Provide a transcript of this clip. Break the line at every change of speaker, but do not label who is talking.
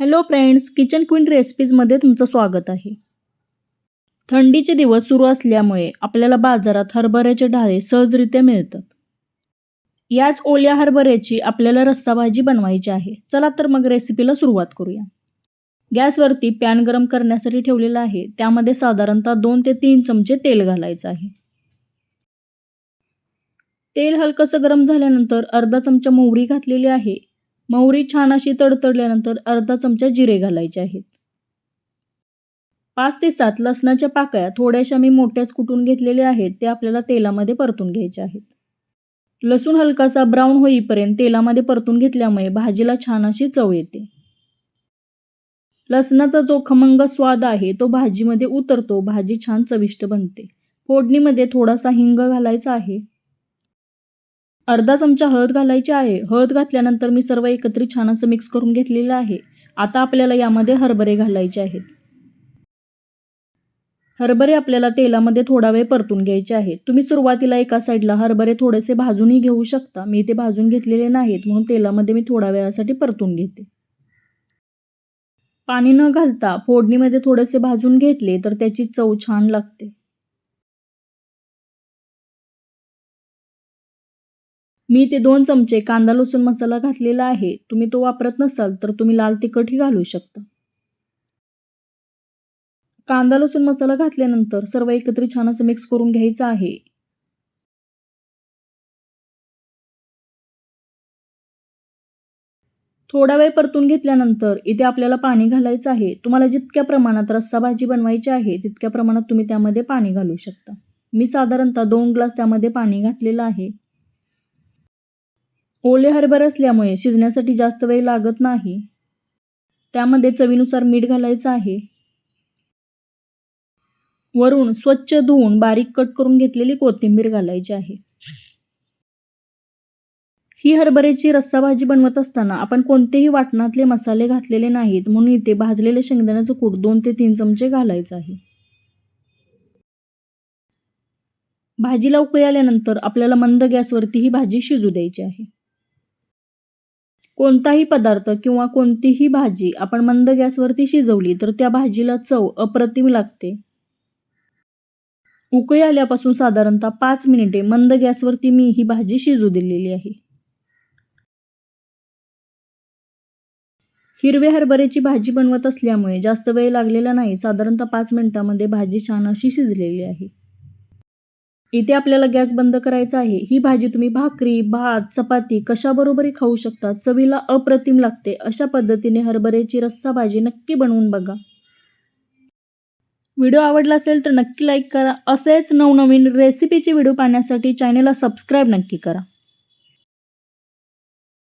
Hello friends kitchen queen रेसिपीजमध्ये तुमचं स्वागत आहे. थंडीचे दिवस सुरू असल्यामुळे आपल्याला बाजारात हरभऱ्याचे डाळे सहजरित्या मिळतात. याच ओल्या हरभऱ्याची आपल्याला रस्सा भाजी बनवायची आहे. चला तर मग रेसिपीला सुरुवात करूया. गॅसवरती पॅन गरम करण्यासाठी ठेवलेला आहे. त्यामध्ये साधारणतः दोन ते तीन चमचे तेल घालायचं आहे. तेल हलकंसं गरम झाल्यानंतर अर्धा चमचा मोहरी घातलेली आहे. मोहरी छान अशी तडतडल्यानंतर अर्धा चमचा जिरे घालायचे आहेत. पाच ते सात लसणाच्या पाकळ्या थोड्याशा मी मोठ्याच कुटून घेतलेल्या आहेत ते आपल्याला तेलामध्ये परतून घ्यायचे आहेत. लसूण हलकासा ब्राऊन होईपर्यंत तेलामध्ये परतून घेतल्यामुळे भाजीला छान अशी चव येते. लसणाचा जो खमंग स्वाद आहे तो भाजीमध्ये उतरतो भाजी छान चविष्ट बनते. फोडणीमध्ये थोडासा हिंग घालायचा आहे. अर्धा चमचा हळद घालायची आहे. हळद घातल्यानंतर मी सर्व एकत्रित छान असं मिक्स करून घेतलेलं आहे. आता आपल्याला यामध्ये हरभरे घालायचे आहेत. हरभरे आपल्याला तेलामध्ये थोडा वेळ परतून घ्यायचे आहेत. तुम्ही सुरुवातीला एका साईडला हरभरे थोडेसे भाजूनही घेऊ शकता. मी ते भाजून घेतलेले नाहीत म्हणून तेलामध्ये मी थोड्या वेळासाठी परतून घेते. पाणी न घालता फोडणीमध्ये थोडेसे भाजून घेतले तर त्याची चव छान लागते. मी ते दोन चमचे कांदा लसूण मसाला घातलेला आहे. तुम्ही तो वापरत नसाल तर तुम्ही लाल तिखटही घालू शकता. कांदा लसूण मसाला घातल्यानंतर सर्व एकत्र छान असं मिक्स करून घ्यायचं आहे. थोडा वेळ परतून घेतल्यानंतर इथे आपल्याला पाणी घालायचं आहे. तुम्हाला जितक्या प्रमाणात रस्सा भाजी बनवायची आहे तितक्या प्रमाणात तुम्ही त्यामध्ये पाणी घालू शकता. मी साधारणतः दोन ग्लास त्यामध्ये पाणी घातलेलं आहे. ओले हरभरे असल्यामुळे शिजण्यासाठी जास्त वेळ लागत नाही. त्यामध्ये चवीनुसार मीठ घालायचं आहे. वरून स्वच्छ धुवून बारीक कट करून घेतलेली कोथिंबीर घालायची आहे. ही हरभऱ्याची रस्सा भाजी बनवत असताना आपण कोणतेही वाटणातले मसाले घातलेले नाहीत म्हणून इथे भाजलेले शेंगदाण्याचं कूट दोन ते तीन चमचे घालायचं आहे. भाजीला उकळी आल्यानंतर आपल्याला मंद गॅसवरती ही भाजी शिजू द्यायची आहे. कोणताही पदार्थ किंवा कोणतीही भाजी आपण मंद गॅसवरती शिजवली तर त्या भाजीला चव अप्रतिम लागते. उकळी आल्यापासून साधारणतः पाच मिनिटे मंद गॅसवरती मी ही भाजी शिजू दिलेली आहे. हिरव्या हरभऱ्याची भाजी बनवत असल्यामुळे जास्त वेळ लागलेला नाही. साधारणतः पाच मिनिटामध्ये भाजी छान अशी शिजलेली आहे. इथे आपल्याला गॅस बंद करायचा आहे. ही भाजी तुम्ही भाकरी भात चपाती कशाबरोबरही खाऊ शकता. चवीला अप्रतिम लागते. अशा पद्धतीने हरभऱ्याची रस्सा भाजी नक्की बनवून बघा. व्हिडिओ आवडला असेल तर नक्की लाईक करा. असेच नवनवीन रेसिपीचे व्हिडिओ पाहण्यासाठी चॅनेलला सबस्क्राईब नक्की करा.